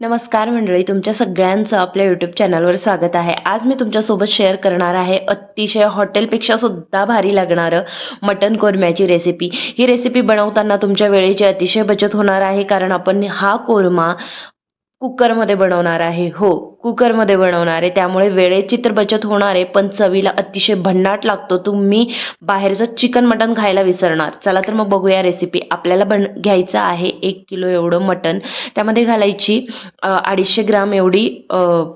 नमस्कार मंडळी तुमच्या सगळ्यांचं आपल्या यूट्यूब चॅनलवर स्वागत आहे. आज मी तुमच्यासोबत शेअर करणार आहे अतिशय हॉटेलपेक्षा सुद्धा भारी लागणारं मटन कोरम्याची रेसिपी ही रेसिपी बनवताना तुमच्या वेळेची अतिशय बचत होणार आहे कारण आपण हा कोरमा कुकरमध्ये बनवणार आहे. हो कुकरमध्ये बनवणार आहे. त्यामुळे वेळेची तर बचत होणार आहे पण चवीला अतिशय भन्नाट लागतो. तुम्ही बाहेरचं चिकन मटन खायला विसरणार. चला तर मग बघूया रेसिपी आपल्याला बन घ्यायचं आहे एक किलो एवढं मटन त्यामध्ये घालायची अडीचशे ग्राम एवढी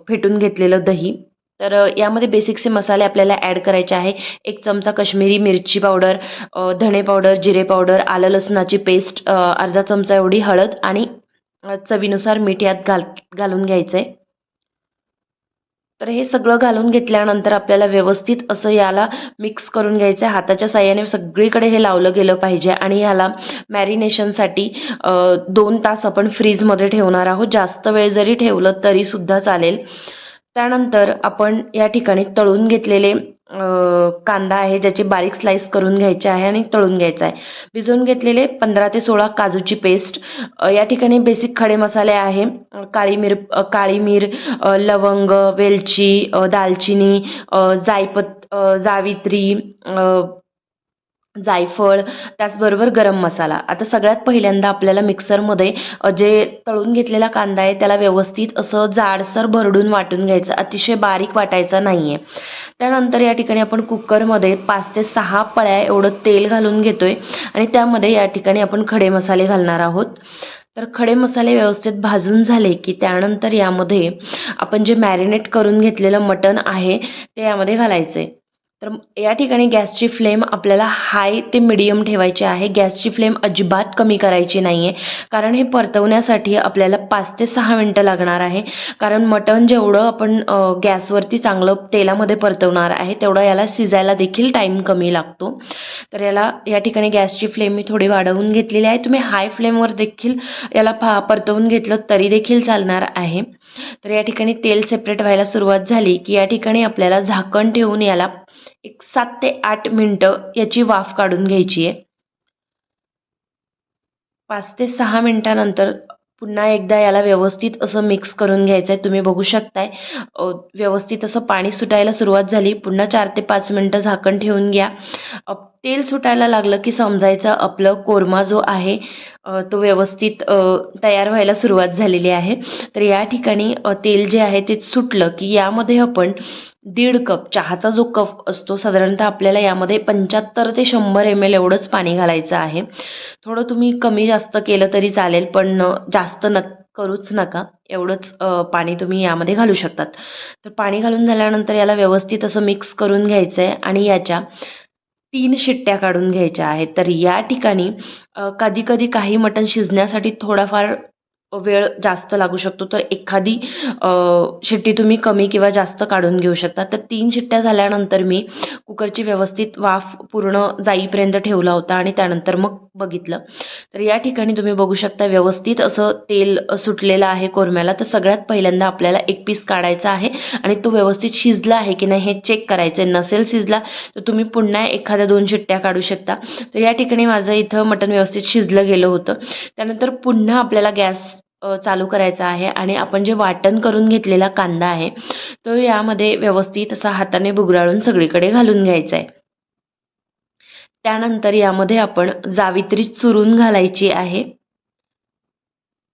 फेटून घेतलेलं दही. तर यामध्ये बेसिकचे मसाले आपल्याला ॲड करायचे आहे. एक चमचा कश्मीरी मिरची पावडर धणे पावडर जिरे पावडर आलं लसणाची पेस्ट अर्धा चमचा एवढी हळद आणि चवीनुसार मीठ यात घाल घालून घ्यायचं आहे तर हे सगळं घालून घेतल्यानंतर आपल्याला व्यवस्थित असं याला मिक्स करून घ्यायचं आहे हाताच्या साह्याने सगळीकडे हे लावलं गेलं पाहिजे आणि ह्याला मॅरिनेशनसाठी दोन तास आपण फ्रीजमध्ये ठेवणार आहोत. जास्त वेळ जरी ठेवलं तरीसुद्धा चालेल. त्यानंतर आपण या ठिकाणी तळून घेतलेले कांदा आहे ज्याचे बारीक स्लाइस करून घ्यायचे आहे आणि तळून घ्यायचा आहे. भिजवून घेतलेले पंधरा ते सोळा काजूची पेस्ट या ठिकाणी बेसिक खडे मसाले आहे. काळी मिर काळी मिर लवंग वेलची दालचिनी जायपत जावित्री जायफळ त्याचबरोबर गरम मसाला. आता सगळ्यात पहिल्यांदा आपल्याला मिक्सरमध्ये जे तळून घेतलेला कांदा आहे त्याला व्यवस्थित असं जाडसर भरडून वाटून घ्यायचं. अतिशय बारीक वाटायचं नाही आहे त्यानंतर या ठिकाणी आपण कुकरमध्ये पाच ते सहा पळ्या एवढं तेल घालून घेतोय आणि त्यामध्ये या ठिकाणी आपण खडे मसाले घालणार आहोत. तर खडे मसाले व्यवस्थित भाजून झाले की त्यानंतर यामध्ये आपण जे मॅरिनेट करून घेतलेलं मटण आहे ते यामध्ये घालायचं आहे तर या ठिकाणी गॅसची फ्लेम आपल्याला हाय ते मिडियम ठेवायची आहे. गॅसची फ्लेम अजिबात कमी करायची नाही आहे कारण हे परतवण्यासाठी आपल्याला पाच ते सहा मिनटं लागणार आहे. कारण मटण जेवढं आपण गॅसवरती चांगलं तेलामध्ये परतवणार आहे तेवढं याला शिजायला देखील टाईम कमी लागतो. तर याला या ठिकाणी गॅसची फ्लेम मी थोडी वाढवून घेतलेली आहे. तुम्ही हाय फ्लेमवर देखील याला फा परतवून घेतलं तरी देखील चालणार आहे. तर या ठिकाणी तेल सेपरेट व्हायला सुरुवात झाली की या ठिकाणी आपल्याला झाकण ठेवून याला एक सात ते आठ मिनटं याची वाफ काढून घ्यायची आहे. पाच ते सहा मिनटानंतर पुन्हा एकदा याला व्यवस्थित असं मिक्स करून घ्यायचं आहे तुम्ही बघू शकताय. व्यवस्थित असं पाणी सुटायला सुरुवात झाली. पुन्हा चार ते पाच मिनटं झाकण ठेवून घ्या. तेल सुटायला लागलं की समजायचं आपलं कोरमा जो आहे तो व्यवस्थित तयार व्हायला सुरुवात झालेली आहे. तर या ठिकाणी तेल जे आहे ते सुटलं की यामध्ये आपण दीड कप चहाचा जो कप असतो साधारणतः आपल्याला यामध्ये पंच्याहत्तर ते शंभर एम एल एवढंच पाणी घालायचं आहे. थोडं तुम्ही कमी जास्त केलं तरी चालेल पण जास्त न करूच नका. एवढंच पाणी तुम्ही यामध्ये घालू शकतात. तर पाणी घालून झाल्यानंतर याला व्यवस्थित असं मिक्स करून घ्यायचं आहे आणि याच्या तीन शिट्ट्या काढून घ्यायच्या आहेत. तर या ठिकाणी कधी कधी काही मटण शिजण्यासाठी थोडाफार वेळ जास्त लागू शकतो. तर एखादी शिट्टी तुम्ही कमी किंवा जास्त काढून घेऊ शकता. तर तीन शिट्ट्या झाल्यानंतर मी कुकरची व्यवस्थित वाफ पूर्ण जाईपर्यंत ठेवला होता आणि त्यानंतर मग बघितलं. तर या ठिकाणी तुम्ही बघू शकता व्यवस्थित असं तेल सुटलेलं आहे कोरम्याला. तर सगळ्यात पहिल्यांदा आपल्याला एक पीस काढायचा आहे आणि तो व्यवस्थित शिजला आहे की नाही हे चेक करायचं आहे नसेल शिजला तर तुम्ही पुन्हा एखाद्या दोन शिट्ट्या काढू शकता. तर या ठिकाणी माझं इथं मटण व्यवस्थित शिजलं गेलं होतं. त्यानंतर पुन्हा आपल्याला गॅस चालू करायचा आहे आणि आपण जे वाटण करून घेतलेला कांदा आहे तो यामध्ये व्यवस्थित असा हाताने बुगराळून सगळीकडे घालून घ्यायचा आहे त्यानंतर यामध्ये आपण जावित्री चुरून घालायची आहे.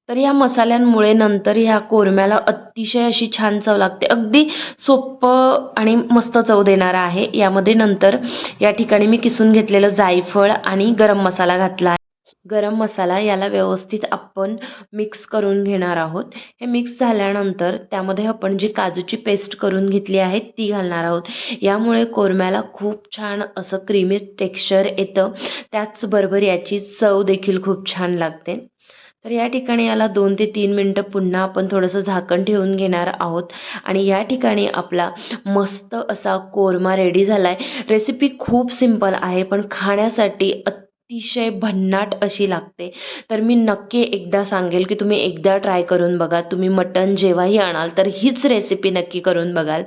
तर या मसाल्यांमुळे नंतर ह्या कोरम्याला अतिशय अशी छान चव लागते. अगदी सोपं आणि मस्त चव देणारा आहे. यामध्ये नंतर या ठिकाणी मी किसून घेतलेलं जायफळ आणि गरम मसाला घातला गरम मसाला याला व्यवस्थित आपण मिक्स करून घेणार आहोत. हे मिक्स झाल्यानंतर त्यामध्ये आपण जी काजूची पेस्ट करून घेतली आहे ती घालणार आहोत. यामुळे कोरम्याला खूप छान असं क्रीमी टेक्स्चर येतं. त्याचबरोबर याची चव देखील खूप छान लागते. तर या ठिकाणी याला दोन ते तीन मिनटं पुन्हा आपण थोडंसं झाकण ठेवून घेणार आहोत. आणि या ठिकाणी आपला मस्त असा कोरमा रेडी झाला आहे रेसिपी खूप सिंपल आहे पण खाण्यासाठी अतिशय भन्नाट अशी लागते. तर मी नक्की एकदा सांगेल की तुम्ही एकदा ट्राय करून बघा तुम्ही मटण जेव्हाही आणाल तर हीच रेसिपी नक्की करून बघाल.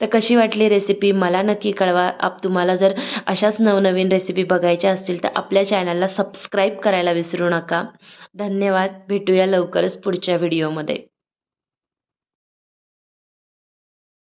तर कशी वाटली रेसिपी मला नक्की कळवा. आप तुम्हाला जर अशाच नवनवीन रेसिपी बघायच्या असतील तर आपल्या चॅनलला सबस्क्राईब करायला विसरू नका. धन्यवाद. भेटूया लवकरच पुढच्या व्हिडिओमध्ये